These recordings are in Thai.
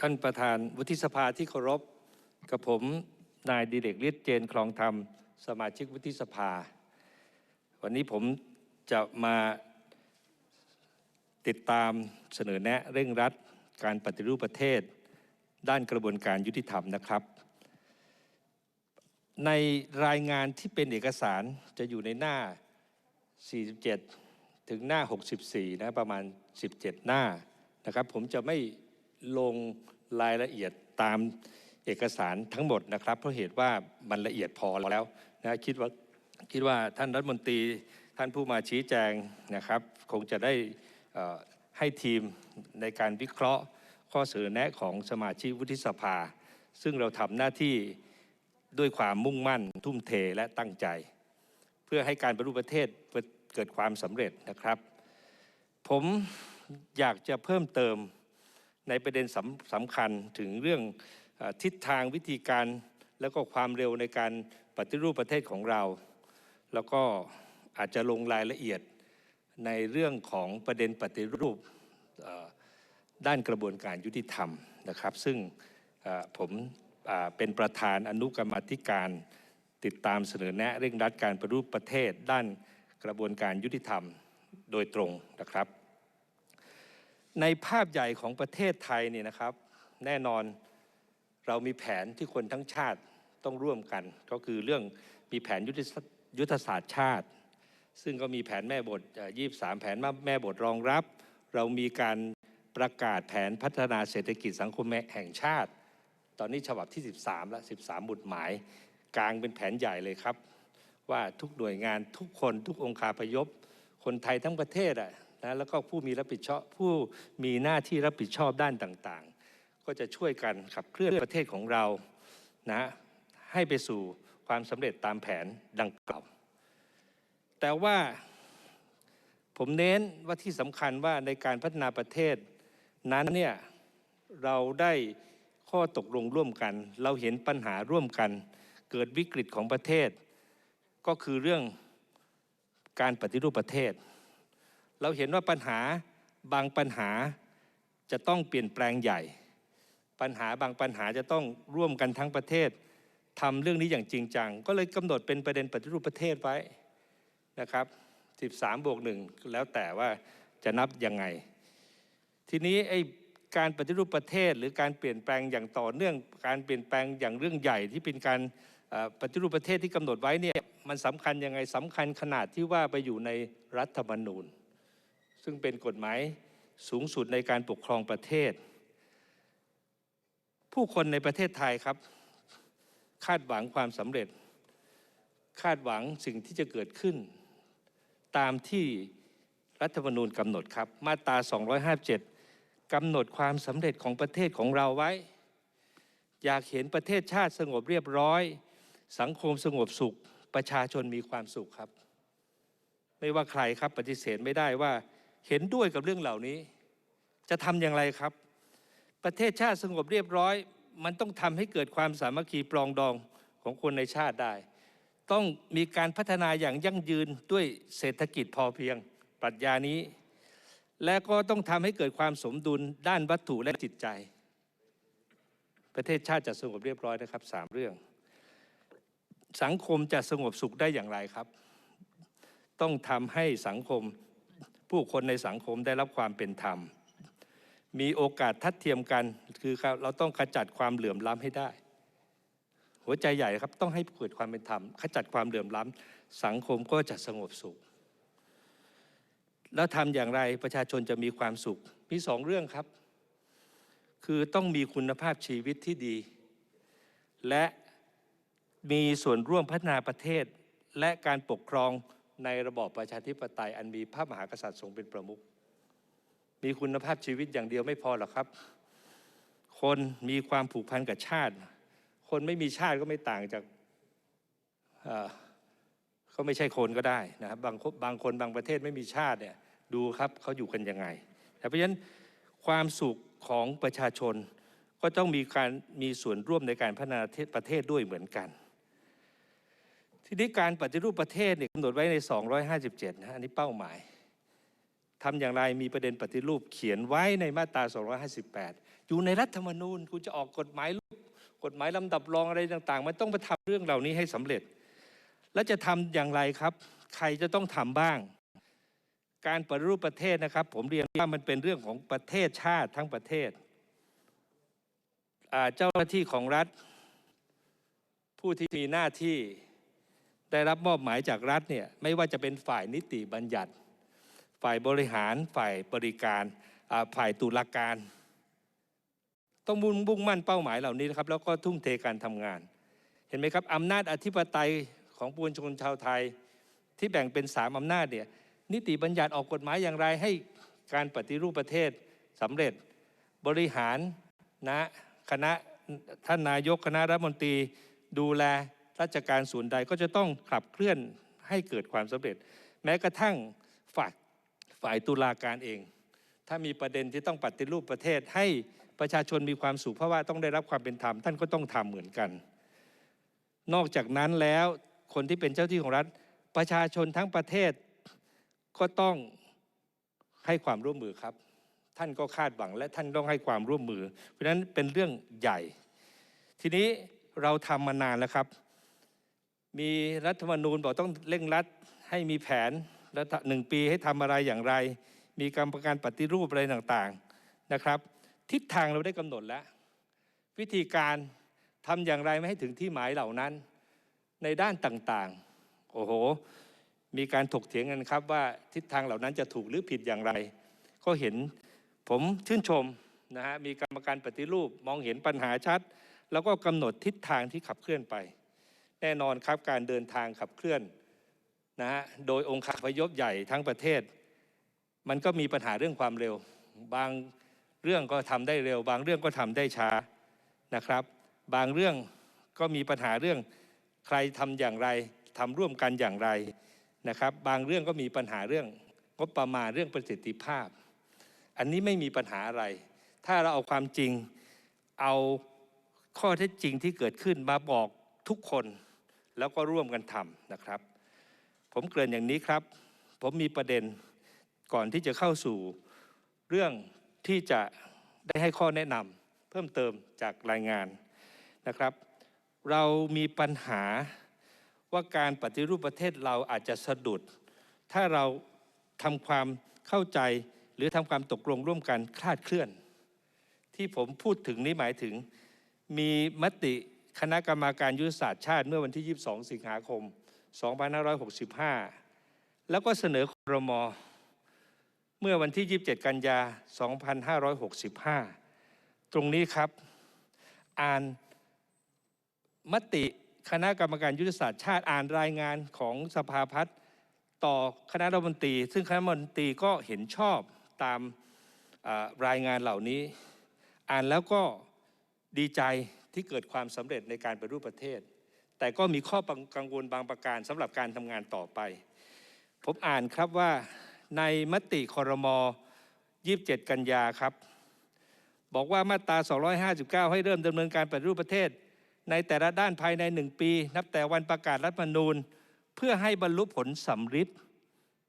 ท่านประธานวุฒิสภาที่เคารพกับผมนายดิเรกฤทธิ์เจนคลองธรรม สมาชิกวุฒิสภา วันนี้ผมจะมาติดตามเสนอแนะเร่งรัดการปฏิรูปประเทศ ด้านกระบวนการยุติธรรมนะครับ ในรายงานที่เป็นเอกสารจะอยู่ในหน้า 47 ถึงหน้า 64 นะประมาณ 17 หน้านะครับ ผมจะไม่ ลงรายละเอียดตามเอกสารทั้งหมดนะครับ เพราะเหตุว่ามันละเอียดพอแล้วนะคิดว่าคิดว่าท่านรัฐมนตรีท่านผู้มาชี้แจงนะครับ คงจะได้ให้ทีมในการวิเคราะห์ข้อเสนอแนะของสมาชิกวุฒิสภา ซึ่งเราทำหน้าที่ด้วยความมุ่งมั่น ทุ่มเทและตั้งใจ เพื่อให้การปฏิรูปประเทศเกิดความสำเร็จนะครับ ผมอยากจะเพิ่มเติม ในประเด็นสำสำคัญถึงเรื่องอทิศทางวิธีการแล้วก็ความเร็วในการปฏิรูปประเทศของเรา แล้วก็อาจจะลงรายละเอียดในเรื่องของประเด็นปฏิรูปด้านกระบวนการยุติธรรมนะครับ ซึ่งผมเป็นประธานอนุกรรมธิการติดตามเสนอแนะเร่งรัดการปฏิรูปประเทศ ด้านกระบวนการยุติธรรมโดยตรงนะครับ ในภาพใหญ่ของประเทศไทยเนี่ยนะครับ แน่นอนเรามีแผนที่คนทั้งชาติต้องร่วมกัน ก็คือเรื่องมีแผนยุทธศยุทธศาสตร์ชาติ ซึ่งก็มีแผนแม่บทยี่สามแผนแม่บทรองรับ เรามีการประกาศแผนพัฒนาเศรษฐกิจสังคมแห่งชาติ ตอนนี้ฉบับที่ 13 แล้ว13บุตรหมาย กลางเป็นแผนใหญ่เลยครับ ว่าทุกหน่วยงานทุกคนทุกองค์คาพยพ คนไทยทั้งประเทศอะ นะแล้วก็ผู้มีรับผิดชอบผู้มีหน้าที่รับผิดชอบด้านต่างๆ ก็จะช่วยกันขับเคลื่อนประเทศของเรานะให้ไปสู่ความสำเร็จตามแผนดังกล่าว แต่ว่าผมเน้นว่าที่สำคัญว่าในการพัฒนาประเทศนั้นเนี่ยเราได้ข้อตกลงร่วมกัน เราเห็นปัญหาร่วมกัน เกิดวิกฤตของประเทศ ก็คือเรื่องการปฏิรูปประเทศ เราเห็นว่าปัญหาบางปัญหาจะต้องเปลี่ยนแปลงใหญ่ ปัญหาบางปัญหาจะต้องร่วมกันทั้งประเทศทำเรื่องนี้อย่างจริงจัง ก็เลยกำหนดเป็นประเด็นปฏิรูปประเทศไว้นะครับ 13 บวกหนึ่งแล้วแต่ว่าจะนับยังไง ทีนี้ไอ้การปฏิรูปประเทศ หรือการเปลี่ยนแปลงอย่างต่อเนื่อง การเปลี่ยนแปลงอย่างเรื่องใหญ่ที่เป็นการปฏิรูปประเทศที่กำหนดไว้เนี่ยมันสำคัญยังไงสำคัญขนาดที่ว่าไปอยู่ในรัฐธรรมนูญ ซึ่งเป็นกฎหมายสูงสุดในการปกครองประเทศ ผู้คนในประเทศไทยครับ คาดหวังความสำเร็จ คาดหวังสิ่งที่จะเกิดขึ้น ตามที่รัฐธรรมนูญกำหนดครับ มาตรา 257 กำหนดความสำเร็จของประเทศของเราไว้ อยากเห็นประเทศชาติสงบเรียบร้อย สังคมสงบสุข ประชาชนมีความสุขครับ ไม่ว่าใครครับปฏิเสธไม่ได้ว่า เห็นด้วยกับเรื่องเหล่านี้ จะทำอย่างไรครับ ประเทศชาติสงบเรียบร้อย มันต้องทำให้เกิดความสามัคคีปรองดองของคนในชาติได้ ต้องมีการพัฒนาอย่างยั่งยืนด้วยเศรษฐกิจพอเพียงปรัชญานี้ และก็ต้องทำให้เกิดความสมดุลด้านวัตถุและจิตใจ ประเทศชาติจะสงบเรียบร้อยนะครับสามเรื่อง สังคมจะสงบสุขได้อย่างไรครับ ต้องทำให้สังคม ผู้คนในสังคมได้รับความเป็นธรรม มีโอกาสทัดเทียมกัน คือเราต้องขจัดความเหลื่อมล้ำให้ได้ หัวใจใหญ่ครับต้องให้เกิดความเป็นธรรม ขจัดความเหลื่อมล้ำสังคมก็จะสงบสุข แล้วทำอย่างไรประชาชนจะมีความสุข มีสองเรื่องครับ คือต้องมีคุณภาพชีวิตที่ดี และมีส่วนร่วมพัฒนาประเทศและการปกครอง ในระบอบประชาธิปไตยอันมีพระมหากษัตริย์ทรงเป็นประมุขมีคุณภาพชีวิตอย่างเดียวไม่พอหรอกครับ คนมีความผูกพันกับชาติ คนไม่มีชาติก็ไม่ต่างจากเอ่อก็ไม่ใช่คนก็ได้นะครับบางบางคนบางประเทศไม่มีชาติเนี่ยดูครับเขาอยู่กันยังไงแต่เพราะฉะนั้นความสุขของประชาชนก็ต้องมีการมีส่วนร่วมในการพัฒนาประเทศด้วยเหมือนกัน ทีนี้การปฏิรูปประเทศเนี่ยกำหนดไว้ใน 257นะอันนี้เป้าหมายทำอย่างไรมีประเด็นปฏิรูปเขียนไว้ในมาตรา 258 อยู่ในรัฐธรรมนูญคุณจะออกกฎหมายลูกกฎหมายลำดับรองอะไรต่าง ๆ มันต้องไปทำเรื่องเหล่านี้ให้สำเร็จ แล้วจะทำอย่างไรครับ ใครจะต้องทำบ้าง การปฏิรูปประเทศนะครับ ผมเรียนว่ามันเป็นเรื่องของประเทศชาติทั้งประเทศเจ้าหน้าที่ของรัฐ ผู้ที่มีหน้าที่ ได้รับมอบหมายจากรัฐเนี่ยไม่ว่าจะเป็นฝ่ายนิติบัญญัติ ฝ่ายบริหารฝ่ายบริการฝ่ายตุลาการ ต้องมุ่งมุ่งมั่นเป้าหมายเหล่านี้นะครับแล้วก็ทุ่มเทการทำงาน เห็นไหมครับอำนาจอธิปไตยของปวงชนชาวไทย ที่แบ่งเป็นสามอำนาจเนี่ยนิติบัญญัติออกกฎหมายอย่างไรให้การปฏิรูปประเทศสำเร็จบริหารนะคณะท่านนายกคณะรัฐมนตรีดูแล ราชการส่วนใดก็จะต้องขับเคลื่อนให้เกิดความสำเร็จ แม้กระทั่งฝ่ายฝ่ายตุลาการเอง ถ้ามีประเด็นที่ต้องปฏิรูปประเทศให้ประชาชนมีความสุขเพราะว่าต้องได้รับความเป็นธรรมท่านก็ต้องทำเหมือนกัน นอกจากนั้นแล้วคนที่เป็นเจ้าที่ของรัฐ ประชาชนทั้งประเทศก็ต้องให้ความร่วมมือครับ ท่านก็คาดหวังและท่านต้องให้ความร่วมมือ เพราะฉะนั้นเป็นเรื่องใหญ่ ทีนี้เราทำมานานแล้วครับ มีรัฐธรรมนูญบอกต้องเร่งรัดให้มีแผนและหนึ่งปีให้ทำอะไรอย่างไร มีกรรมการปฏิรูปอะไรต่างๆนะครับ ทิศทางเราได้กำหนดแล้ว วิธีการทำอย่างไรไม่ให้ถึงที่หมายเหล่านั้น ในด้านต่างๆ โอ้โห มีการถกเถียงกันครับว่าทิศทางเหล่านั้นจะถูกหรือผิดอย่างไร ก็เห็นผมชื่นชมนะฮะมีกรรมการปฏิรูปมองเห็นปัญหาชัด แล้วก็กำหนดทิศทางที่ขับเคลื่อนไป แน่นอนครับการเดินทางขับเคลื่อนนะฮะโดยองค์คาพยพใหญ่ทั้งประเทศ มันก็มีปัญหาเรื่องความเร็ว บางเรื่องก็ทำได้เร็ว บางเรื่องก็ทำได้ช้านะครับ บางเรื่องก็มีปัญหาเรื่องใครทำอย่างไรทำร่วมกันอย่างไรนะครับ บางเรื่องก็มีปัญหาเรื่องงบประมาณเรื่องประสิทธิภาพ อันนี้ไม่มีปัญหาอะไร ถ้าเราเอาความจริงเอาข้อเท็จจริงที่เกิดขึ้นมาบอกทุกคน แล้วก็ร่วมกันทำนะครับ ผมเกริ่นอย่างนี้ครับ ผมมีประเด็นก่อนที่จะเข้าสู่เรื่องที่จะได้ให้ข้อแนะนำเพิ่มเติมจากรายงานนะครับ เรามีปัญหาว่าการปฏิรูปประเทศเราอาจจะสะดุด ถ้าเราทำความเข้าใจหรือทำความตกลงร่วมกันคลาดเคลื่อน ที่ผมพูดถึงนี้หมายถึงมีมติ คณะกรรมาการยุทธศาสตร์ชาติเมื่อวันที่ 22 สิงหาคม 2565 แล้วก็เสนอครม เมื่อวันที่ 27 กันยา 2565 ตรงนี้ครับ อ่านมติคณะกรรมการยุทธศาสตร์ชาติอ่านรายงานของสภาพัฒน์ต่อคณะรัฐมนตรี ซึ่งคณะรัฐมนตรีก็เห็นชอบตามรายงานเหล่านี้ อ่านแล้วก็ดีใจ ที่เกิดความสำเร็จในการปรูปประเทศ แต่ก็มีข้อกังวลบางประการสำหรับการทำงานต่อไป ผมอ่านครับว่าในมติคอรมอ27 กันยาครับ บอกว่ามาตรา 259 ให้เริ่มดำเนินการปฏิรูปประเทศ ในแต่ละด้านภายในหนึ่งปี นับแต่วันประกาศรัฐธรรมนูญ เพื่อให้บรรลุผลสำฤทธิ์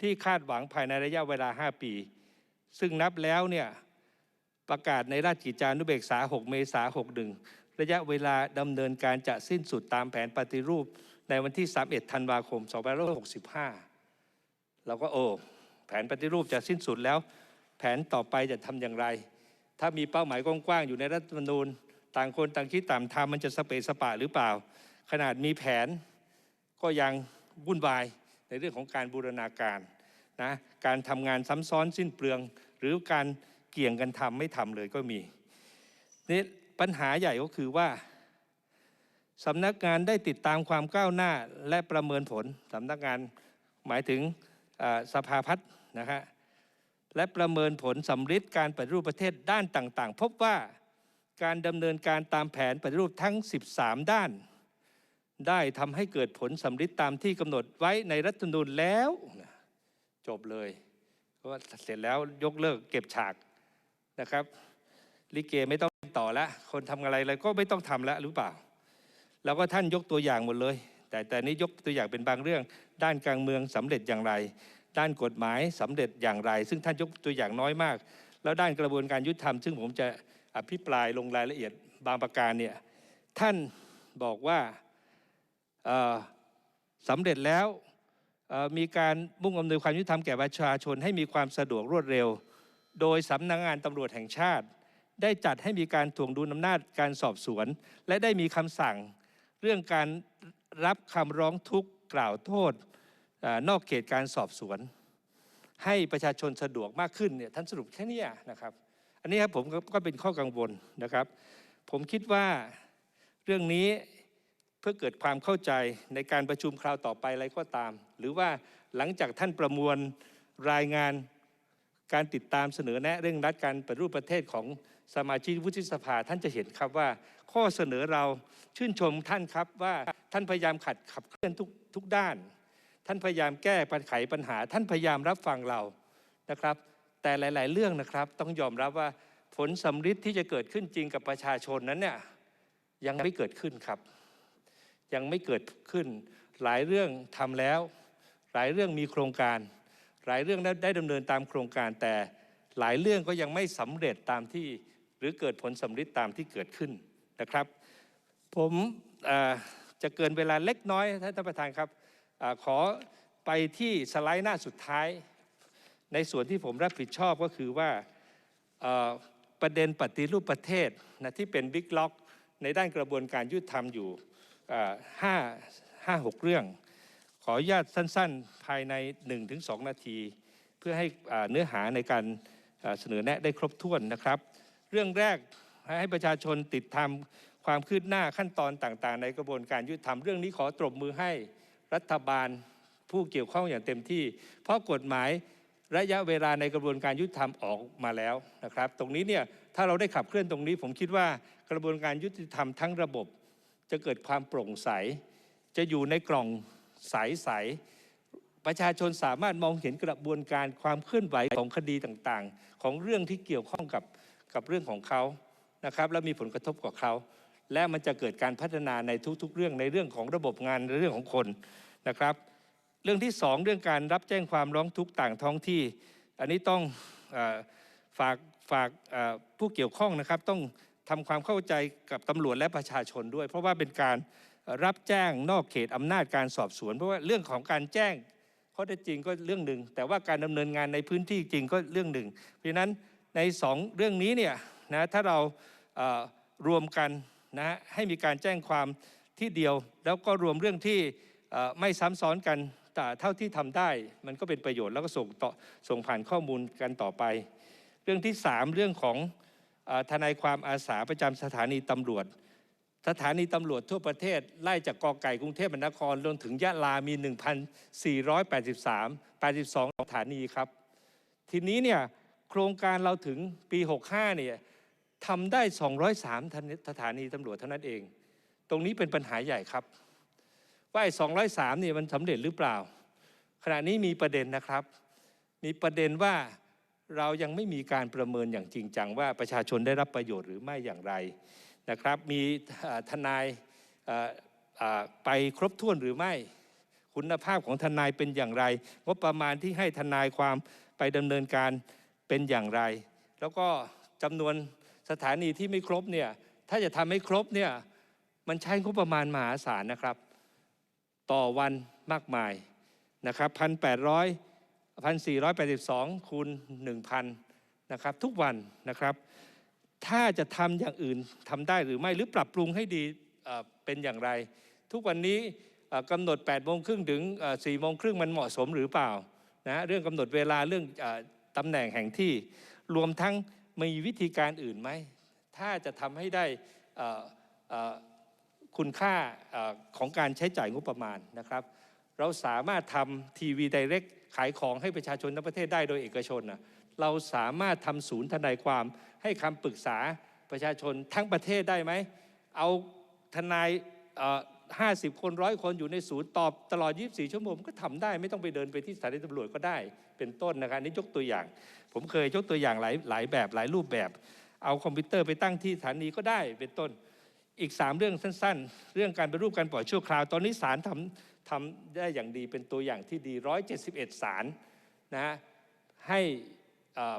ที่คาดหวังภายในระยะเวลา 5 ปี ซึ่งนับแล้วเนี่ยประกาศในราชกิจจานุเบกษา 6 เมษายน61 ระยะเวลาดำเนินการจะสิ้นสุดตามแผนปฏิรูปในวันที่ 31 ธันวาคม 2565 เราก็โอ้แผนปฏิรูปจะสิ้นสุดแล้ว แผนต่อไปจะทำอย่างไร ถ้ามีเป้าหมายกว้างๆอยู่ในรัฐธรรมนูญ ต่างคนต่างคิดต่างทำมันจะสเปสปะหรือเปล่า ขนาดมีแผนก็ยังวุ่นวายในเรื่องของการบูรณาการนะการทำงานซ้ำซ้อนสิ้นเปลือง หรือการเกี่ยงกันทำไม่ทำเลยก็มีนี่ ปัญหาใหญ่ก็คือว่าสำนักงานได้ติดตามความก้าวหน้าและประเมินผลสำนักงานหมายถึงสภาพัฒน์นะฮะและประเมินผลสำฤทธิ์การปฏิรูปประเทศด้านต่างๆ พบว่าการดำเนินการตามแผนปฏิรูปทั้ง 13 ด้าน ได้ทำให้เกิดผลสำฤทธิ์ตามที่กำหนดไว้ในรัฐธรรมนูญแล้วจบเลยเพราะว่าเสร็จแล้วยกเลิกเก็บฉากนะครับลิเกไม่ต้อง ต่อแล้วคนทำอะไรอะไรก็ไม่ต้องทำแล้วหรือเปล่า แล้วก็ท่านยกตัวอย่างหมดเลย แต่แต่นี้ยกตัวอย่างเป็นบางเรื่อง ด้านการเมืองสำเร็จอย่างไร ด้านกฎหมายสำเร็จอย่างไร ซึ่งท่านยกตัวอย่างน้อยมาก แล้วด้านกระบวนการยุติธรรม ซึ่งผมจะอภิปรายลงรายละเอียดบางประการเนี่ยท่านบอกว่าสำเร็จแล้วมีการมุ่งอำนวยความยุติธรรมแก่ประชาชนให้มีความสะดวกรวดเร็ว โดยสำนักงานตำรวจแห่งชาติ ได้จัดให้มีการถ่วงดุลอำนาจการสอบสวน และได้มีคำสั่งเรื่องการรับคำร้องทุกข์กล่าวโทษอนอกเขตการสอบสวน ให้ประชาชนสะดวกมากขึ้นเนี่ยท่านสรุปแค่เนี้ยนะครับ อันนี้ครับผมก็ก็เป็นข้อกังวลนะครับ ผมคิดว่าเรื่องนี้เพื่อเกิดความเข้าใจในการประชุมคราวต่อไปอะไรก็ตาม หรือว่าหลังจากท่านประมวลรายงานการติดตามเสนอแนะเรื่องรัฐการปฏิรูปประเทศของ สมาชิกวุฒิสภาท่านจะเห็นครับว่า ข้อเสนอเราชื่นชมท่านครับว่าท่านพยายามขัดขับเคลื่อนทุกทุกด้าน ท่านพยายามแก้ปัญไขปัญหา ท่านพยายามรับฟังเรานะครับ แต่หลาย ๆ เรื่องนะครับ ต้องยอมรับว่าผลสำฤทธิ์ที่จะเกิดขึ้นจริงกับประชาชนนั้นเนี่ยยังไม่เกิดขึ้นครับ ยังไม่เกิดขึ้น หลายเรื่องทำแล้ว หลายเรื่องมีโครงการ หลายเรื่องได้ได้ดำเนินตามโครงการแต่หลายเรื่องก็ยังไม่สำเร็จตามที่ หรือเกิดผลสำฤทธิ์ตามที่เกิดขึ้นนะครับ ผมจะเกินเวลาเล็กน้อยท่านประธานครับอขอไปที่สไลด์หน้าสุดท้าย ในส่วนที่ผมรับผิดชอบก็คือว่าประเด็นปฏิรูปประเทศนะที่เป็นบิ๊กล็อกในด้านกระบวนการยุติธรรมอยู่ห้าห้าหกเรื่อง ขออนุญาตสั้นๆ ภายใน 1-2 นาที เพื่อให้เนื้อหาในการเสนอแนะได้ครบถ้วนนะครับ เรื่องแรกให้ประชาชนติดตามความคืบหน้าขั้นตอนต่างๆ ในกระบวนการยุติธรรมเรื่องนี้ขอตบมือให้รัฐบาลผู้เกี่ยวข้องอย่างเต็มที่ เพราะกฎหมายระยะเวลาในกระบวนการยุติธรรมออกมาแล้วนะครับ ตรงนี้เนี่ยถ้าเราได้ขับเคลื่อนตรงนี้ ผมคิดว่ากระบวนการยุติธรรมทั้งระบบ จะเกิดความโปร่งใส จะอยู่ในกล่องใสๆประชาชนสามารถมองเห็นกระบวนการความเคลื่อนไหวของคดีต่างๆ ของเรื่องที่เกี่ยวข้องกับ กับเรื่องของเขานะครับและมีผลกระทบกับเขา และมันจะเกิดการพัฒนาในทุกๆ เรื่องในเรื่องของระบบงานในเรื่องของคนนะครับ เรื่องที่สองเรื่องการรับแจ้งความร้องทุกข์ต่างท้องที่ อันนี้ต้องอฝากฝากผู้เกี่ยวข้องนะครับ ต้องทำความเข้าใจกับตำรวจและประชาชนด้วย เพราะว่าเป็นการรับแจ้งนอกเขตอำนาจการสอบสวน เพราะว่าเรื่องของการแจ้งข้อเท็จจริงก็เรื่องหนึ่งแต่ว่าการดำเนินงานในพื้นที่จริงก็เรื่องหนึ่งเพราะฉะนั้น ในสองเรื่องนี้เนี่ยนะถ้าเรารวมกันนะให้มีการแจ้งความที่เดียว แล้วก็รวมเรื่องที่ไม่ซ้ำซ้อนกันแต่เท่าที่ทำได้ มันก็เป็นประโยชน์แล้วก็ส่งต่อส่งผ่านข้อมูลกันต่อไป เรื่องที่ 3 เรื่องของอทนายความอาสาประจำสถานีตำรวจ สถานีตำรวจทั่วประเทศ ไล่จากกอไก่กรุงเทพมหานครลงถึงยะลามี 1,483 82สถานีครับ ทีนี้เนี่ย โครงการเราถึงปี 65เนี่ยทำได้ 203สถานีตำรวจเท่านั้นเอง ตรงนี้เป็นปัญหาใหญ่ครับ ว่าไอ้203เนี่ยมันสำเร็จหรือเปล่า ขณะนี้มีประเด็นนะครับ มีประเด็นว่าเรายังไม่มีการประเมินอย่างจริงจังว่าประชาชนได้รับประโยชน์หรือไม่อย่างไรนะครับ มีทนายไปครบถ้วนหรือไม่ คุณภาพของทนายเป็นอย่างไร งบประมาณที่ให้ทนายความไปดำเนินการ เป็นอย่างไร แล้วก็จำนวนสถานีที่ไม่ครบเนี่ยถ้าจะทำให้ครบเนี่ยมันใช้งบประมาณมหาศาลนะครับ ต่อวันมากมายนะครับพันแปดร้อยพันสี่ร้อยแปดสิบสองคูณหนึ่งพันนะครับทุกวันนะครับ ถ้าจะทำอย่างอื่นทำได้หรือไม่หรือปรับปรุงให้ดีเป็นอย่างไร ทุกวันนี้กำหนด8ปดโมงครึ่งถึงสี่โมงครึ่งมันเหมาะสมหรือเปล่านะเรื่องกำหนดเวลาเรื่อง ตำแหน่งแห่งที่รวมทั้งมีวิธีการอื่นไหม ถ้าจะทำให้ได้คุณค่าออของการใช้จ่ายงบประมาณนะครับ เราสามารถทำทีวีไดเรกขายของให้ประชาชนทั้งประเทศได้โดยเอกชนนะเราสามารถทำศูนย์ทนายความให้คำปรึกษาประชาชนทั้งประเทศได้ไหม เอาทนาย ห้าสิบคนร้อยคนอยู่ในศูนย์ตอบตลอด 24 ชั่วโมงก็ทำได้ไม่ต้องไปเดินไปที่สถานีตำรวจก็ได้ เป็นต้นนะครับนี่ยกตัวอย่าง ผมเคยยกตัวอย่างหลายหลายแบบหลายรูปแบบ เอาคอมพิวเตอร์ไปตั้งที่สถานีก็ได้เป็นต้นอีก 3 เรื่องสั้น ๆ เรื่องการไปรูปการปล่อยชั่วคราวตอนนี้ศาลทำทำได้อย่างดีเป็นตัวอย่างที่ดี 171ศาลนะฮะให้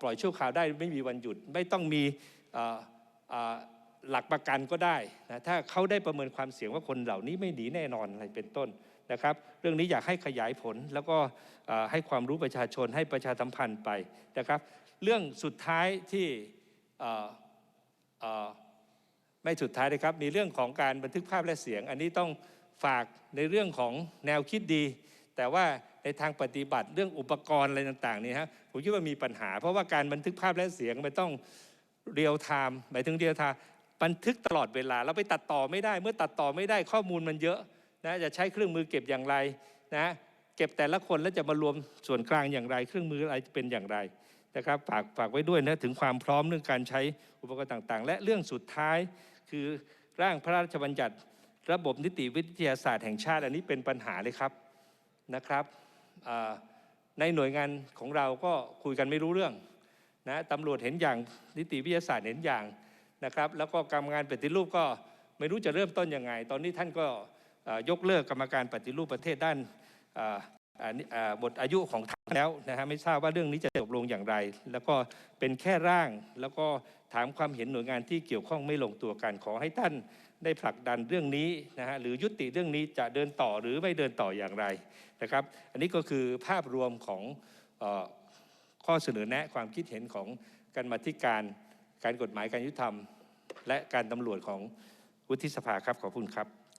ปล่อยชั่วคราวได้ไม่มีวันหยุดไม่ต้องมีอ่อเอ่อ หลักประกันก็ได้นะถ้าเขาได้ประเมินความเสี่ยงว่าคนเหล่านี้ไม่หนีแน่นอนอะไรเป็นต้นนะครับ เรื่องนี้อยากให้ขยายผลแล้วก็ให้ความรู้ประชาชนให้ประชาสัมพันธ์ไปนะครับ เรื่องสุดท้ายที่ไม่สุดท้ายเลยครับ มีเรื่องของการบันทึกภาพและเสียง อันนี้ต้องฝากในเรื่องของแนวคิดดี แต่ว่าในทางปฏิบัติเรื่องอุปกรณ์อะไรต่างๆนี่ฮะผมคิดว่ามีปัญหา เพราะว่าการบันทึกภาพและเสียงมันต้องเรียลไทม์หมายถึงเรียลไทม์ บันทึกตลอดเวลาเราไปตัดต่อไม่ได้ เมื่อตัดต่อไม่ได้ข้อมูลมันเยอะนะจะใช้เครื่องมือเก็บอย่างไรนะเก็บแต่ละคนแล้วจะมารวมส่วนกลางอย่างไร เครื่องมืออะไรจะเป็นอย่างไรนะครับฝากฝากไว้ด้วยนะถึงความพร้อมเรื่องการใช้อุปกรณ์ต่างๆ และเรื่องสุดท้ายคือร่างพระราชบัญญัติระบบนิติวิทยาศาสตร์แห่งชาติ อันนี้เป็นปัญหาเลยครับนะครับในหน่วยงานของเราก็คุยกันไม่รู้เรื่องนะตำรวจเห็นอย่างนิติวิทยาศาสตร์เห็นอย่าง นะครับแล้วก็กรรมการปฏิรูปก็ไม่รู้จะเริ่มต้นยังไง ตอนนี้ท่านก็ยกเลิกกรรมการปฏิรูปประเทศด้านอ่าอ่ายุของท่านแล้วนะฮะไม่ทราบว่าเรื่องนี้จะจบลงอย่างไร แล้วก็เป็นแค่ร่าง แล้วก็ถามความเห็นหน่วยงานที่เกี่ยวข้องไม่ลงตัวกันขอให้ท่านได้ผลักดันเรื่องนี้นะฮะหรือยุติเรื่องนี้จะเดินต่อหรือไม่เดินต่ออย่างไรนะครับ อันนี้ก็คือภาพรวมของออข้อเสนอแนะความคิดเห็นของการมาธิการการกฎหมายการยุติธรรม และการตำรวจของวุฒิสภาครับขอบคุณครับ